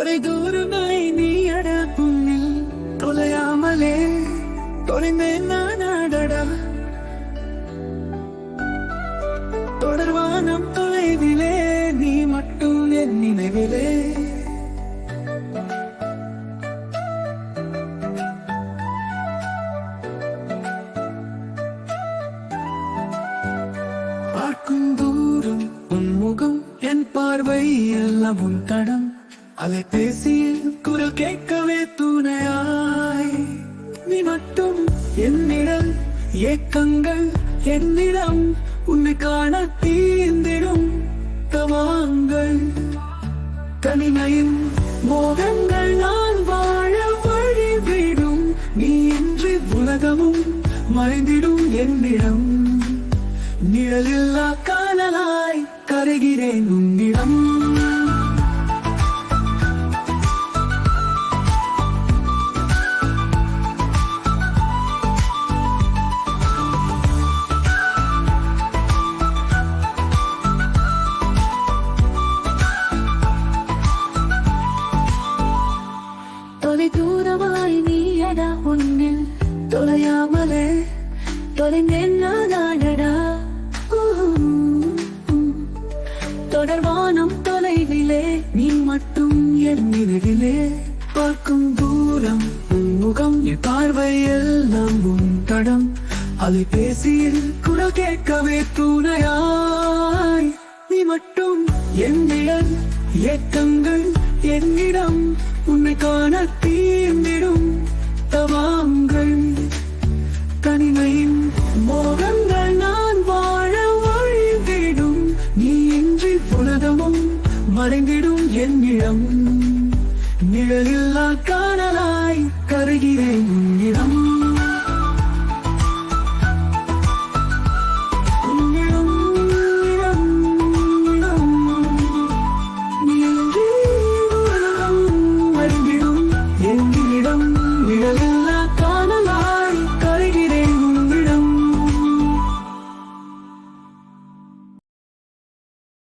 தொலை தூரமாய் நீ அட புண்ணில் தொலையாமலே தொலைந்தேன் நான் அடடா. தொடர்வானம் தொலைவிலே நீ மட்டும் என் நினைவிலே. பார்க்கும் தூரம் உன் முகம் என் பார்வை எல்லாம் உன் தடம். அலைபேசியில் குரல் கேட்கவே துணையாய். நீ மட்டும் என்னிடம் ஏக்கங்கள் என்னிடம் உன்னை காண தீர்ந்திடும் தவாங்கள். தனிமையின் மோகங்கள் நான் வாழ வழிவிடும். நீ இன்றி உலகமும் மறைந்திடும் என்னிடம். நிழலில்லா காணலாய் கருகிறேன் உன்னிடம். தூரமாய் நீயடா உன்னில். தொலையாமலே தொலைந்தேன் தொடர்வானம் தொலைவிலே நீ மட்டும் என் நினைவிலே. பார்க்கும் தூரம் உன் முகம் என் பார்வை எல்லாம் உன் தடம் அலைபேசியில் குரல் கேட்கவே துணையாய். நீ மட்டும் என் நிழல் ஏக்கங்கள் என்னிடம் உன்னை காண தீர்ந்திடும் தவாங்கள் தனிமையின் மோகங்கள் நான் வாழ வழிவிடும் நீ இன்றி உலகமும் மறைந்திடும் என் என்னிடம் நிழலில்லா காணலாய் கருகிறேன்.